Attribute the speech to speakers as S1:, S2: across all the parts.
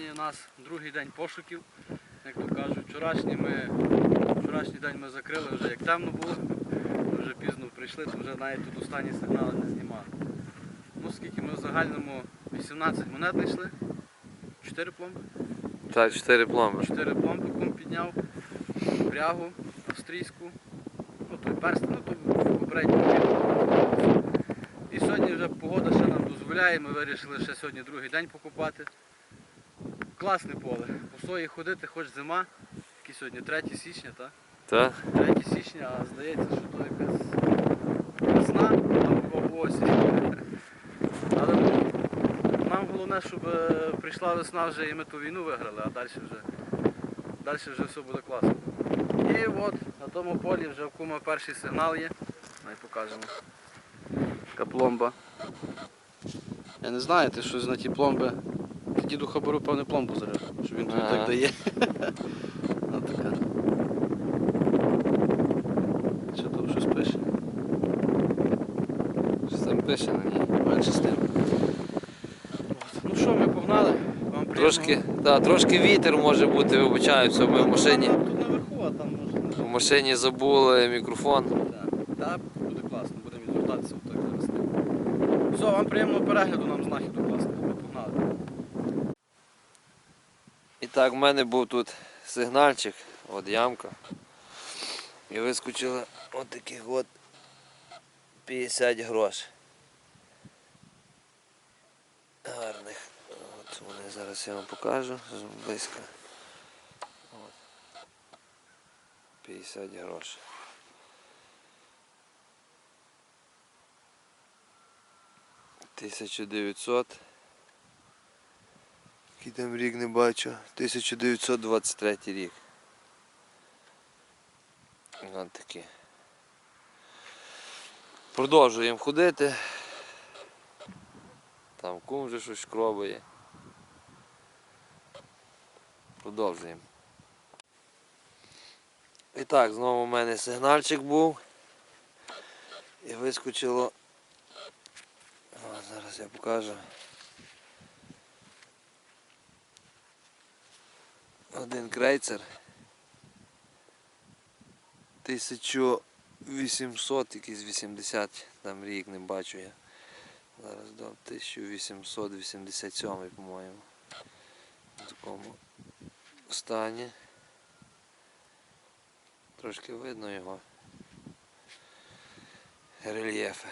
S1: Сьогодні у нас другий день пошуків. Як то кажуть, вчорашній, ми, вчорашній день ми закрили вже як темно було. Ми вже пізно прийшли, то вже навіть тут останні сигнали не знімали. Ну скільки ми в загальному 18 монет знайшли. 4 пломби.
S2: Так, 4 пломби.
S1: 4 пломби кум підняв, прягу австрійську, ну той перстень, ну то в. І сьогодні вже погода ще нам дозволяє, ми вирішили ще сьогодні другий день покупати. Класне поле. По сої ходити, хоч зима, який сьогодні 3 січня, так?
S2: Так?
S1: 3 січня, а здається, що то якась весна або осінь. Але нам головне, щоб е, прийшла весна вже і ми ту війну виграли, а далі вже, далі вже все буде класно. І от на тому полі вже в кума перший сигнал є. Най покажемо. Така пломба. Я не знаю, ти щось на ті пломби. Діду хабару, певне, пломбу зарив, що він тобі так дає. Така. Що там щось пише?
S2: Що там пише на ній?
S1: Менше з тим. Ну що, ми погнали. Вам
S2: Трошки, да, трошки вітер може бути, вибачаюся, ми в машині.
S1: Там, тут наверху, а там може.
S2: В машині забули мікрофон.
S1: Буде класно, будемо відвертатися зараз. Все, вам приємного перегляду, нам знахідку класно. Ми погнали.
S2: Так, в мене був тут сигнальчик, от ямка. І вискочили от от 50 грош. Гарних. От вони зараз я вам покажу близько. От. 50 грош. Тисяча дев'ятсот. Який там рік не бачу. 1923 рік. Ось такі. Продовжуємо ходити. Там кум вже щось шкробає. Продовжуємо. І так, знову у мене сигнальчик був. І вискочило. О, зараз я покажу. Один крейцер. 1800, якийсь 80, там рік не бачу я. Зараз дав 1887, по-моєму. В такому стані. Трошки видно його. Рельєфи.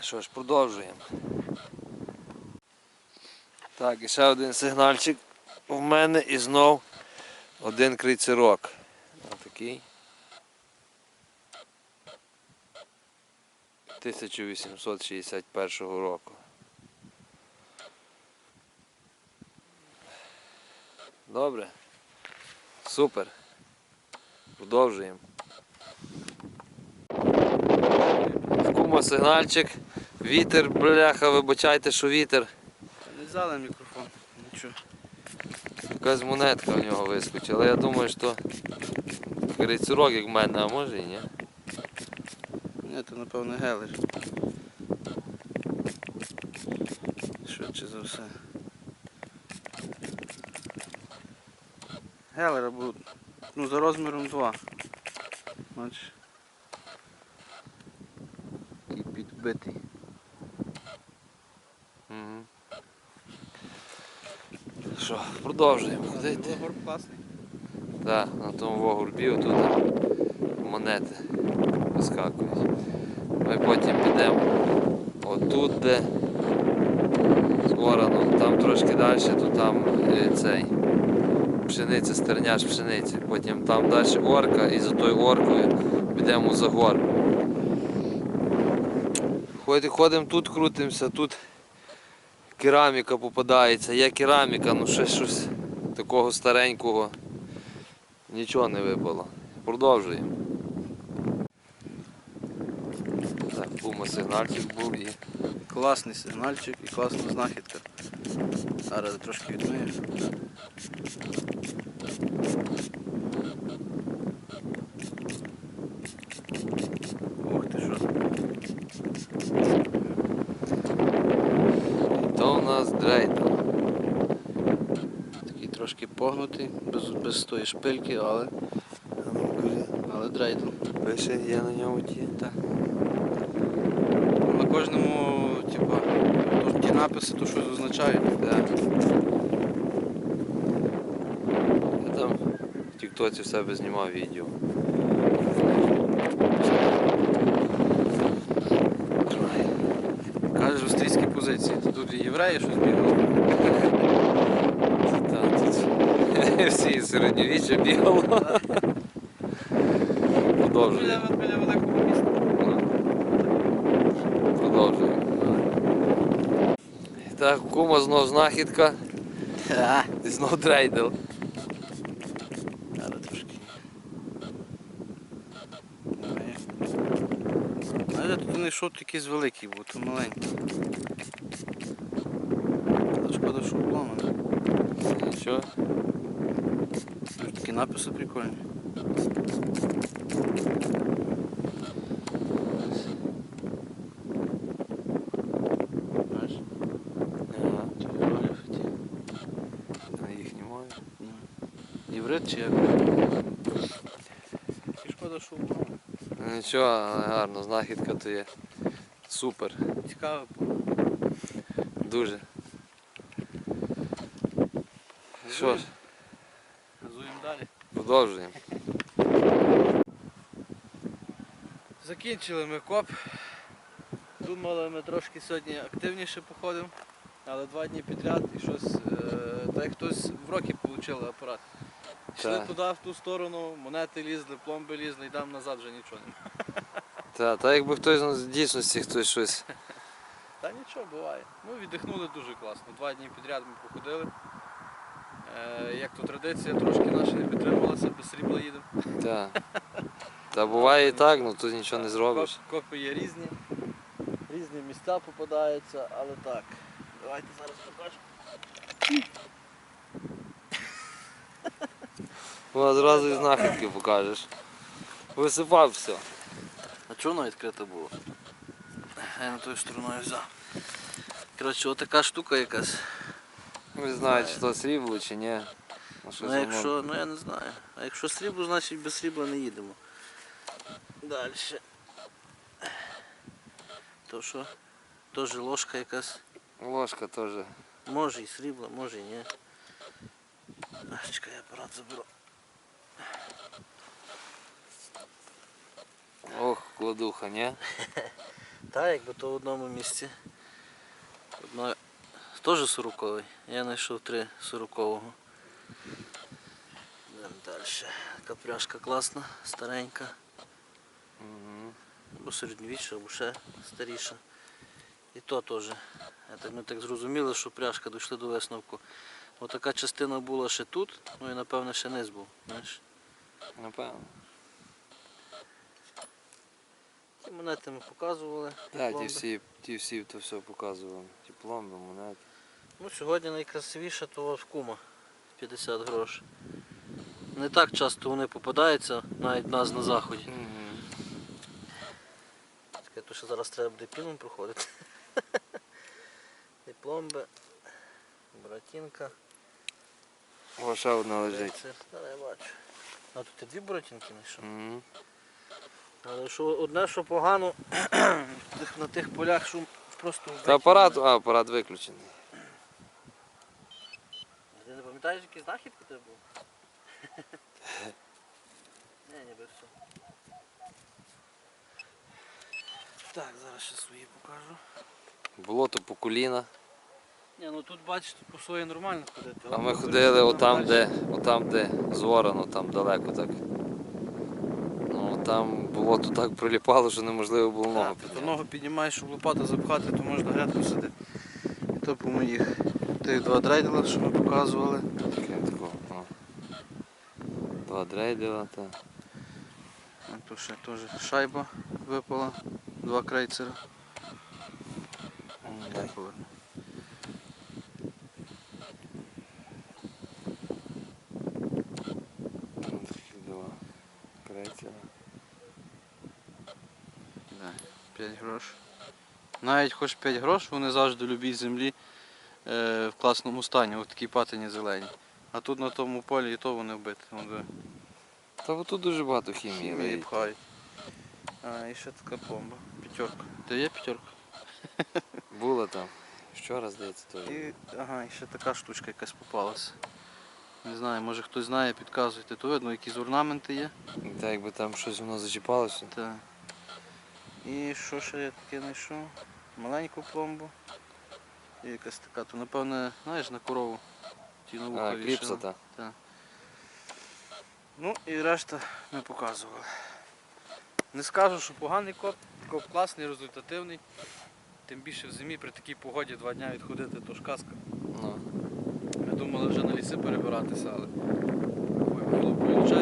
S2: Що ж, продовжуємо. Так, і ще один сигнальчик в мене і знов один крейцерок. Отакий. 1861 року. Добре. Супер. Продовжуємо. Кума сигнальчик. Вітер, бляха, вибачайте, що вітер.
S1: Не взяли мікрофон. Нічого.
S2: Якась монетка в нього вискочила. Я думаю, що крейцерок як в мене, а може і ні.
S1: Ні, це напевно гелер. Швидше за все. Гелер або ну, за розміром 2. Бачиш. Такий підбитий.
S2: Угу. Що, продовжуємо ходити.
S1: Вигор класний.
S2: Так, на тому вогурбі тут монети вискакують. Ми потім підемо отут, де з Орану, там трошки далі, то там е, цей пшениця, стерняш пшениці. Потім там далі орка і за тою оркою підемо за гор. Ходимо тут, крутимося, тут кераміка попадається. Є кераміка, ну ще щось такого старенького. Нічого не випало. Продовжуємо. Так, бума сигнальчик був і
S1: Класний сигнальчик і класна знахідка. Зараз трошки відмию. Ох ти що.
S2: Нас дрейдер.
S1: трошки погнутий, без, без тої шпильки, але, але дрейдл.
S2: Пише, є на ньому ті.
S1: Так. На кожному, типа, ті написи, то щось означають.
S2: Я там в Тіктоці в себе знімав відео.
S1: Кажеш в австрійській позиції. Тут і євреї щось бігали.
S2: Та, тут всі середньовіччя бігало. Продовжуємо.
S1: Біля, великого міста.
S2: Продовжуємо. Так, кума знов знахідка. Знов дрейдел.
S1: Але трошки. Але тут не йшов якийсь великий, був, то маленький. Але шкода, що обломаний.
S2: Нічого.
S1: Тут Такі написи прикольні. Чи як? Шкода, що обломаний.
S2: Ну, Нічого, але гарно, знахідка то є. Супер.
S1: Цікаво.
S2: Дуже. Що ж,
S1: Газуємо далі.
S2: продовжуємо.
S1: Закінчили ми коп. Думали, ми трошки сьогодні активніше походимо, але два дні підряд і щось, е, та як хтось в роки отримали апарат. Йшли туди, в ту сторону, монети лізли, пломби лізли і там назад вже нічого немає.
S2: Та, та якби хтось ну, в дійсності хтось щось.
S1: Та нічого буває. Ну віддихнули дуже класно. Два дні підряд ми походили. Е, як то традиція, трошки наша не підтримувалася, без срібла їдемо.
S2: Та. Та буває і так, ну тут нічого не зробиш.
S1: Коп- Копи є різні. Різні місця попадаються, але так. Давайте зараз покажемо.
S2: Ну, одразу і знахідки покажеш. Висипав все.
S1: А чого воно відкрите було? Я на тою стороною взяв. Коротше, отака штука якась.
S2: Не знаю, чи то срібло, чи ні. Ну, щось
S1: Ну
S2: воно-
S1: якщо, ну я не знаю. А якщо срібло, значить без срібла не їдемо. Далі. То що? Теж ложка якась.
S2: Ложка теж.
S1: Може і срібло, може і ні. А, чекай, я апарат заберу.
S2: Кладуха, ні?
S1: Так, якби то в одному місці. Одна теж сороковий. Я знайшов три сорокового. Йдемо далі. Така пряжка класна, старенька.
S2: Мгм.
S1: Або середньовіччя, або ще старіша. І то теж. Ми так зрозуміли, що пряжка дійшли до висновку. Отака частина була ще тут, ну і напевне ще низ був. Знаєш.
S2: Напевно.
S1: Ті монети ми показували.
S2: Так, ті всі, ті всі то все показували. Ті пломби, монети.
S1: Ну, сьогодні найкрасивіше то в кума 50 грош. Не так часто вони попадаються, навіть в нас на заході. Таке, то що зараз треба буде піном проходити. І пломби, буратінка.
S2: О, ще одна лежить.
S1: Зараз я бачу. А тут і дві буратінки знайшов.
S2: Мгм.
S1: Але що одне, що погано, на тих полях шум просто
S2: Та апарат, а, апарат виключений.
S1: Ти не пам'ятаєш, які знахідки тебе був? Не, ніби все. Так, зараз ще свої покажу.
S2: Болото по коліна.
S1: Ні, ну тут бачиш, тут по своє нормально ходити.
S2: А ми ходили отам, де, отам, де зорано, там далеко так. Ну там болото так приліпало, що неможливо було ногу підняти.
S1: ногу піднімаєш, щоб лопату запхати, то можна грядку сидити. І то по моїх тих два дрейдела, що ми показували.
S2: Крім такого. о. Два дрейдела, та.
S1: А то ще теж шайба випала, два крейцера. Дай поверну.
S2: Там такі два крейцера.
S1: Да, 5 грош. Навіть хоч 5 грош, вони завжди в любій землі е, в класному стані, от такі патині зелені. А тут на тому полі і то вони вбити. Вон.
S2: Та от тут дуже багато хімії.
S1: Хімії пхають. А, і ще така бомба. П'ятерка. Де є п'ятерка?
S2: Було там. Вчора, здається, теж.
S1: І, ага, і ще така штучка якась попалася. Не знаю, може хтось знає, підказуйте. То видно, якісь орнаменти є.
S2: Так якби там щось воно зачіпалося.
S1: Так. І що ще я таке знайшов? Маленьку пломбу. І якась така, то напевне, знаєш, на корову. Ті на вуха
S2: А,
S1: вішали.
S2: кліпса та.
S1: Ну і решта ми показували. Не скажу, що поганий коп, коп класний, результативний. Тим більше в зимі при такій погоді два дні відходити, то ж казка.
S2: Ну.
S1: Ми думали вже на ліси перебиратися, але виходить, що